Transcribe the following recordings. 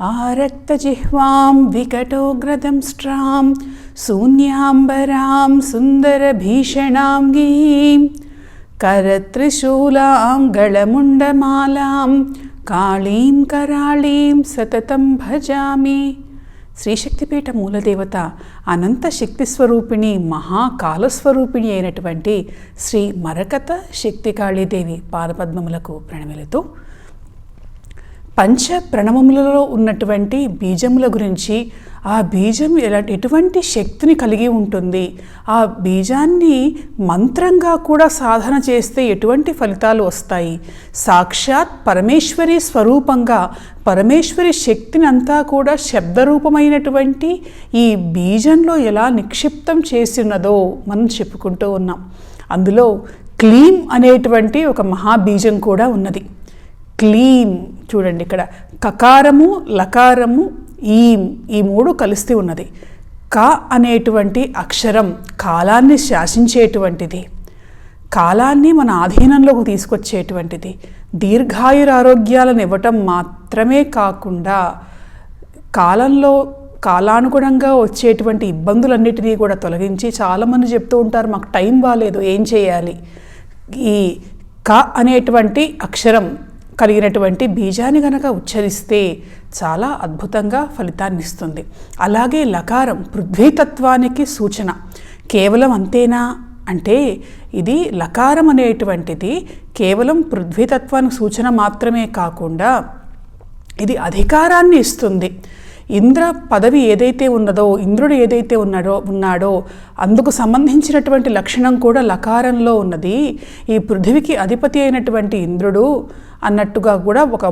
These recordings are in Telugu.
ఆరక్తజిహ్వాం వికటోగ్రదంష్ట్రాం శూన్యాంబరాం సుందరభీషణాం గీం కరత్రిశూలాం గళముండమాలాం కాళీం కరాళీం సతతం భజామి శ్రీశక్తిపీఠ మూలదేవత అనంత శక్తి స్వరూపిణి మహాకాలస్వరూపిణి అయినటువంటి శ్రీ మరకత శక్తి కాళీదేవి పాదపద్మములకు ప్రణమిలతో పంచ ప్రణవములలో ఉన్నటువంటి బీజముల గురించి ఆ బీజం ఎలా ఎటువంటి శక్తిని కలిగి ఉంటుంది ఆ బీజాన్ని మంత్రంగా కూడా సాధన చేస్తే ఎటువంటి ఫలితాలు వస్తాయి? సాక్షాత్ పరమేశ్వరి స్వరూపంగా పరమేశ్వరి శక్తిని అంతా కూడా శబ్దరూపమైనటువంటి ఈ బీజంలో ఎలా నిక్షిప్తం చేసినదో మనం చెప్పుకుంటూ ఉన్నాం. అందులో క్లీమ్ అనేటువంటి ఒక మహాబీజం కూడా ఉన్నది. క్లీం చూడండి ఇక్కడ. కకారము లకారము ఈం ఈ మూడు కలిసి ఉన్నది. క అనేటువంటి అక్షరం కాలాన్ని శాసించేటువంటిది. కాలాన్ని మన ఆధీనంలోకి తీసుకొచ్చేటువంటిది. దీర్ఘాయురారోగ్యాలను ఇవ్వటం మాత్రమే కాకుండా కాలంలో కాలానుగుణంగా వచ్చేటువంటి ఇబ్బందులన్నిటినీ కూడా తొలగించి చాలామంది చెప్తూ ఉంటారు మాకు టైం బాగాలేదు ఏం చేయాలి? ఈ క అనేటువంటి అక్షరం కలిగినటువంటి బీజాన్ని గనక ఉచ్చరిస్తే చాలా అద్భుతంగా ఫలితాన్ని ఇస్తుంది అలాగే లకారం పృథ్వీతత్వానికి సూచన. కేవలం అంతేనా? అంటే ఇది లకారం అనేటువంటిది కేవలం పృథ్వీతత్వానికి సూచన మాత్రమే కాకుండా ఇది అధికారాన్ని ఇస్తుంది. ఇంద్ర పదవి ఏదైతే ఉన్నదో ఇంద్రుడు ఏదైతే ఉన్నాడో ఉన్నాడో అందుకు సంబంధించినటువంటి లక్షణం కూడా లకారంలో ఉన్నది. ఈ పృథివికి అధిపతి అయినటువంటి ఇంద్రుడు అన్నట్టుగా కూడా ఒక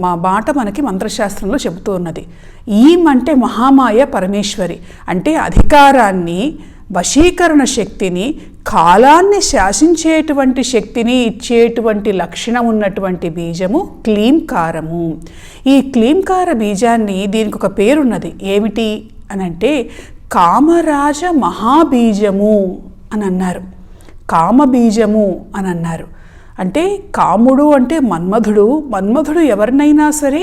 మా మాట మనకి మంత్రశాస్త్రంలో చెబుతూ ఉన్నది. ఈం అంటే మహామాయ పరమేశ్వరి. అంటే అధికారాన్ని వశీకరణ శక్తిని కాలాన్ని శాసించేటువంటి శక్తిని ఇచ్చేటువంటి లక్షణం ఉన్నటువంటి బీజము క్లీంకారము. ఈ క్లీంకార బీజాన్ని దీనికి ఒక పేరున్నది. ఏమిటి అని అంటే కామరాజ మహాబీజము అని అన్నారు కామబీజము అని అన్నారు అంటే కాముడు అంటే మన్మధుడు మన్మధుడు ఎవరినైనా సరే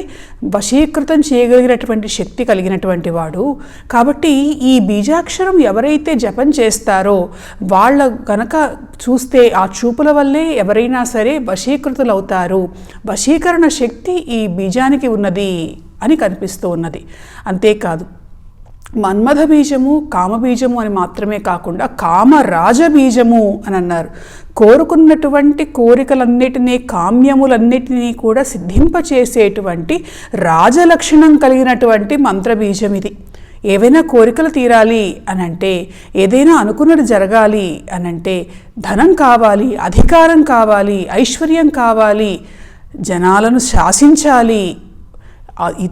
వశీకృతం చేయగలిగినటువంటి శక్తి కలిగినటువంటి వాడు. కాబట్టి ఈ బీజాక్షరం ఎవరైతే జపం చేస్తారో వాళ్ళ గనక చూస్తే ఆ చూపుల వల్లే ఎవరైనా సరే వశీకృతులవుతారు. వశీకరణ శక్తి ఈ బీజానికి ఉన్నది అని కనిపిస్తూ ఉన్నది. అంతేకాదు మన్మథ బీజము కామబీజము అని మాత్రమే కాకుండా కామరాజబీజము అని అన్నారు. కోరుకున్నటువంటి కోరికలన్నిటినీ కామ్యములన్నిటినీ కూడా సిద్ధింపచేసేటువంటి రాజలక్షణం కలిగినటువంటి మంత్రబీజం ఇది ఏవైనా కోరికలు తీరాలి అనంటే ఏదైనా అనుకున్నది జరగాలి అనంటే ధనం కావాలి అధికారం కావాలి ఐశ్వర్యం కావాలి జనాలను శాసించాలి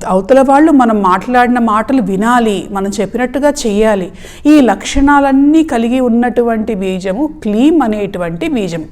అవతల వాళ్ళు మనం మాట్లాడిన మాటలు వినాలి మనం చెప్పినట్టుగా చేయాలి ఈ లక్షణాలన్నీ కలిగి ఉన్నటువంటి బీజము క్లీమ్ అనేటువంటి బీజం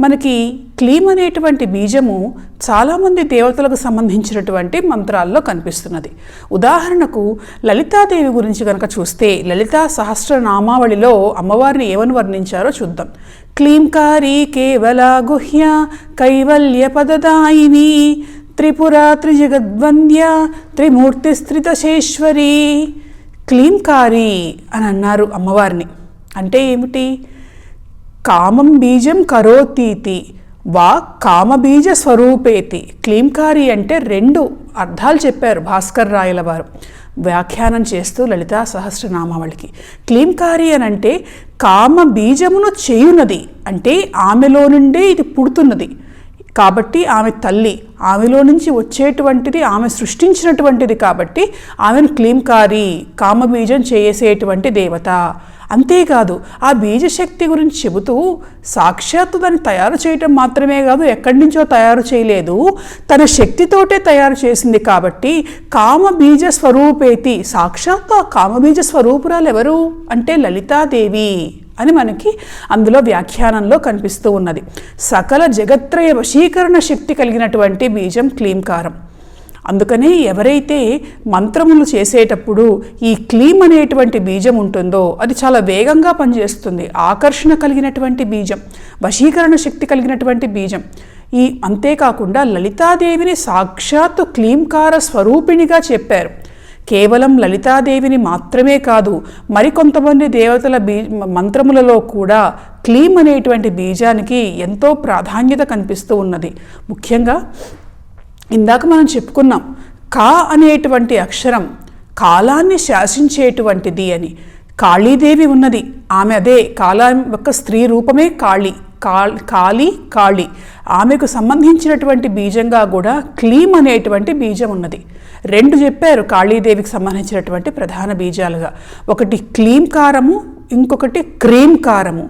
మనకి క్లీమ్ అనేటువంటి బీజము చాలామంది దేవతలకు సంబంధించినటువంటి మంత్రాల్లో కనిపిస్తున్నది. ఉదాహరణకు లలితాదేవి గురించి కనుక చూస్తే లలితా సహస్రనామావళిలో అమ్మవారిని ఏమని వర్ణించారో చూద్దాం. క్లీంకారి కేవల గుహ్య కైవల్య పదదాయిని త్రిపురా త్రిజగద్వంద్య త్రిమూర్తిస్థితశేశ్వరి. క్లీంకారి అని అన్నారు అమ్మవారిని. అంటే ఏమిటి? కామం బీజం కరోతీతి వా కామబీజ స్వరూపేతి. క్లీంకారి అంటే రెండు అర్థాలు చెప్పారు భాస్కర్ రాయల వారు. వ్యాఖ్యానం చేస్తూ లలితా సహస్రనామావళికి. క్లీంకారి అని అంటే కామ బీజమును చేయునది. అంటే ఆమెలో నుండే ఇది పుడుతున్నది. కాబట్టి ఆమె తల్లి. ఆమెలో నుంచి వచ్చేటువంటిది ఆమె సృష్టించినటువంటిది కాబట్టి ఆమెను క్లీంకారి కామబీజం చేసేటువంటి దేవత. అంతేకాదు ఆ బీజశక్తి గురించి చెబుతూ సాక్షాత్తు దాన్ని తయారు చేయటం మాత్రమే కాదు ఎక్కడి నుంచో తయారు చేయలేదు. తన శక్తితోటే తయారు చేసింది కాబట్టి కామ బీజ స్వరూపేతి. సాక్షాత్తు ఆ కామబీజ స్వరూపురాలు ఎవరు? అంటే లలితాదేవి. అని మనకి అందులో వ్యాఖ్యానంలో కనిపిస్తూ ఉన్నది. సకల జగత్రయ వశీకరణ శక్తి కలిగినటువంటి బీజం క్లీంకారం. అందుకనే ఎవరైతే మంత్రములు చేసేటప్పుడు ఈ క్లీమ్ అనేటువంటి బీజం ఉంటుందో అది చాలా వేగంగా పనిచేస్తుంది. ఆకర్షణ కలిగినటువంటి బీజం వశీకరణ శక్తి కలిగినటువంటి బీజం. ఈ అంతేకాకుండా లలితాదేవిని సాక్షాత్తు క్లీంకార స్వరూపిణిగా చెప్పారు. కేవలం లలితాదేవిని మాత్రమే కాదు మరికొంతమంది దేవతల బీ మంత్రములలో కూడా క్లీమ్ అనేటువంటి బీజానికి ఎంతో ప్రాధాన్యత కనిపిస్తూ ఉన్నది. ముఖ్యంగా ఇందాక మనం చెప్పుకున్నాం కా అనేటువంటి అక్షరం కాలాన్ని శాసించేటువంటిది అని. కాళీదేవి ఉన్నది ఆమె అదే కాలా యొక్క స్త్రీ రూపమే కాళీ కాళ్ కాళీ కాళి. ఆమెకు సంబంధించినటువంటి బీజంగా కూడా క్లీమ్ అనేటువంటి బీజం ఉన్నది. రెండు చెప్పారు కాళీదేవికి సంబంధించినటువంటి ప్రధాన బీజాలుగా. ఒకటి క్లీంకారము ఇంకొకటి క్రీమ్ కారము.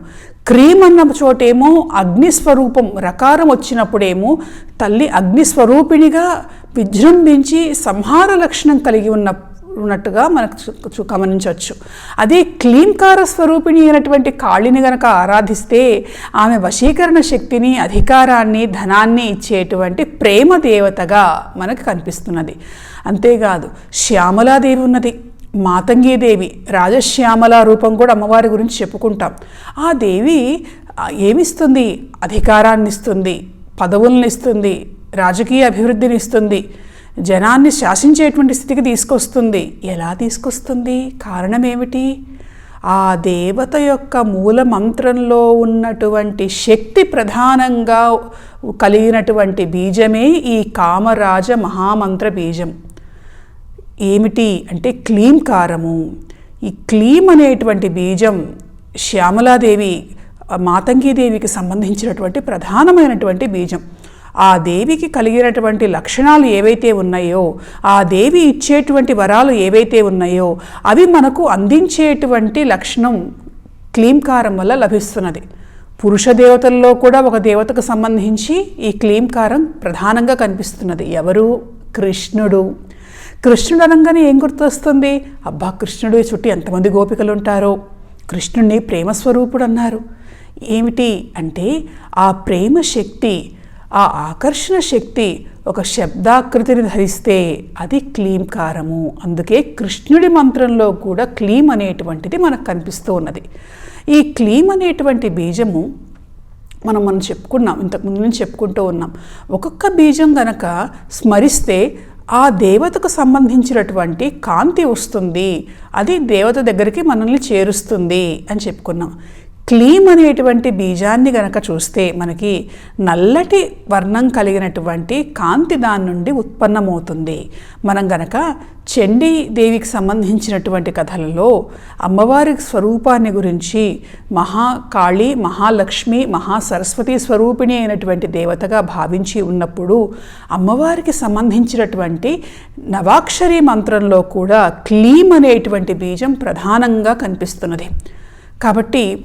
క్రీమ్ అన్న చోటేమో అగ్నిస్వరూపం రకారం వచ్చినప్పుడేమో తల్లి అగ్నిస్వరూపిణిగా విజృంభించి సంహార లక్షణం కలిగి ఉన్న ఉన్నట్టుగా మనకు గమనించవచ్చు. అదే క్లీంకార స్వరూపిణి అయినటువంటి కాళిని గనక ఆరాధిస్తే ఆమె వశీకరణ శక్తిని అధికారాన్ని ధనాన్ని ఇచ్చేటువంటి ప్రేమ దేవతగా మనకు కనిపిస్తున్నది. అంతేకాదు శ్యామలాదేవి ఉన్నది. మాతంగీదేవి రాజశ్యామల రూపం కూడా అమ్మవారి గురించి చెప్పుకుంటాం. ఆ దేవి ఏమిస్తుంది? అధికారాన్ని ఇస్తుంది పదవులను ఇస్తుంది రాజకీయ అభివృద్ధిని ఇస్తుంది జనాన్ని శాసించేటువంటి స్థితికి తీసుకొస్తుంది. ఎలా తీసుకొస్తుంది? కారణం ఏమిటి ఆ దేవత యొక్క మూల మంత్రంలో ఉన్నటువంటి శక్తి ప్రధానంగా కలిగినటువంటి బీజమే ఈ కామరాజ మహామంత్ర బీజం. ఏమిటి అంటే క్లీంకారము ఈ క్లీం అనేటువంటి బీజం శ్యామలాదేవి మాతంగీదేవికి సంబంధించినటువంటి ప్రధానమైనటువంటి బీజం. ఆ దేవికి కలిగినటువంటి లక్షణాలు ఏవైతే ఉన్నాయో ఆ దేవి ఇచ్చేటువంటి వరాలు ఏవైతే ఉన్నాయో అవి మనకు అందించేటువంటి లక్షణం క్లీంకారం వల్ల లభిస్తున్నది. పురుష దేవతల్లో కూడా ఒక దేవతకు సంబంధించి ఈ క్లీంకారం ప్రధానంగా కనిపిస్తున్నది. ఎవరు? కృష్ణుడు. కృష్ణుడు అనగానే ఏం గుర్తొస్తుంది? అబ్బా కృష్ణుడు చుట్టూ ఎంతమంది గోపికలు ఉంటారో కృష్ణుడిని ప్రేమస్వరూపుడు అన్నారు. ఏమిటి అంటే ఆ ప్రేమ శక్తి ఆ ఆకర్షణ శక్తి ఒక శబ్దాకృతిని ధరిస్తే అది క్లీంకారము అందుకే కృష్ణుడి మంత్రంలో కూడా క్లీం అనేటువంటిది మనకు కనిపిస్తూ ఉన్నది. ఈ క్లీం అనేటువంటి బీజము మనం మనం చెప్పుకున్నాం ఇంతకుముందు నుంచి చెప్పుకుంటూ ఉన్నాం. ఒక్కొక్క బీజం గనక స్మరిస్తే ఆ దేవతకు సంబంధించినటువంటి కాంతి వస్తుంది. అది దేవత దగ్గరికి మనల్ని చేరుస్తుంది అని చెప్పుకున్నాం. క్లీమ్ అనేటువంటి బీజాన్ని గనక చూస్తే మనకి నల్లటి వర్ణం కలిగినటువంటి కాంతి దాని నుండి ఉత్పన్నమవుతుంది. మనం గనక చండీ దేవికి సంబంధించినటువంటి కథలలో అమ్మవారి స్వరూపాన్ని గురించి మహాకాళి మహాలక్ష్మి మహాసరస్వతి స్వరూపిణి అయినటువంటి దేవతగా భావించి ఉన్నప్పుడు అమ్మవారికి సంబంధించినటువంటి నవాక్షరి మంత్రంలో కూడా క్లీమ్ అనేటువంటి బీజం ప్రధానంగా కనిపిస్తున్నది. కాబట్టి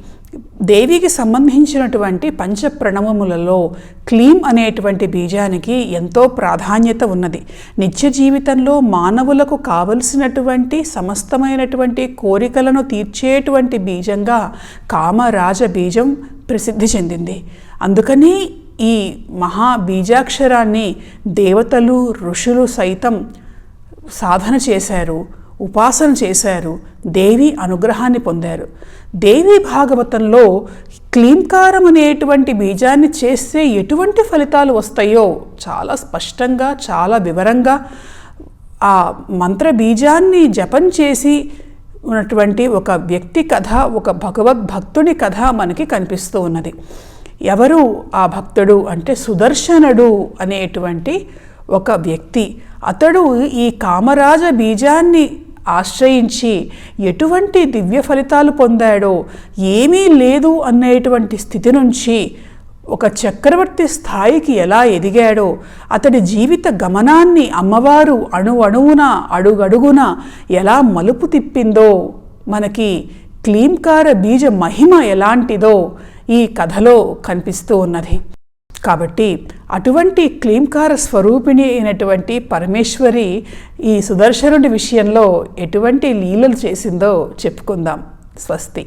దేవికి సంబంధించినటువంటి పంచ ప్రణవములలో క్లీం అనేటువంటి బీజానికి ఎంతో ప్రాధాన్యత ఉన్నది. నిత్య జీవితంలో మానవులకు కావలసినటువంటి సమస్తమైనటువంటి కోరికలను తీర్చేటువంటి బీజంగా కామరాజ బీజం ప్రసిద్ధి చెందింది. అందుకని ఈ మహా బీజాక్షరాన్ని దేవతలు ఋషులు సైతం సాధన చేశారు. ఉపాసన చేశారు. దేవి అనుగ్రహాన్ని పొందారు. దేవి భాగవతంలో క్లీంకారం అనేటువంటి బీజాన్ని చేస్తే ఎటువంటి ఫలితాలు వస్తాయో చాలా స్పష్టంగా చాలా వివరంగా ఆ మంత్ర బీజాన్ని జపం చేసి ఉన్నటువంటి ఒక వ్యక్తి కథ ఒక భగవద్భక్తుడి కథ మనకి కనిపిస్తూ ఉన్నది. ఎవరు ఆ భక్తుడు అంటే సుదర్శనుడు అనేటువంటి ఒక వ్యక్తి. అతడు ఈ కామరాజ బీజాన్ని ఆశ్రయించి ఎటువంటి దివ్య ఫలితాలు పొందాడో ఏమీ లేదు అనేటువంటి స్థితి నుంచి ఒక చక్రవర్తి స్థాయికి ఎలా ఎదిగాడో అతడి జీవిత గమనాన్ని అమ్మవారు అణు అణువున అడుగడుగున ఎలా మలుపు తిప్పిందో మనకి క్లీంకార బీజ మహిమ ఎలాంటిదో ఈ కథలో కనిపిస్తూ ఉన్నది. కాబట్టి అటువంటి క్లీంకార స్వరూపిణి అయినటువంటి పరమేశ్వరి ఈ సుదర్శనుడి విషయంలో ఎటువంటి లీలలు చేసిందో చెప్పుకుందాం. స్వస్తి.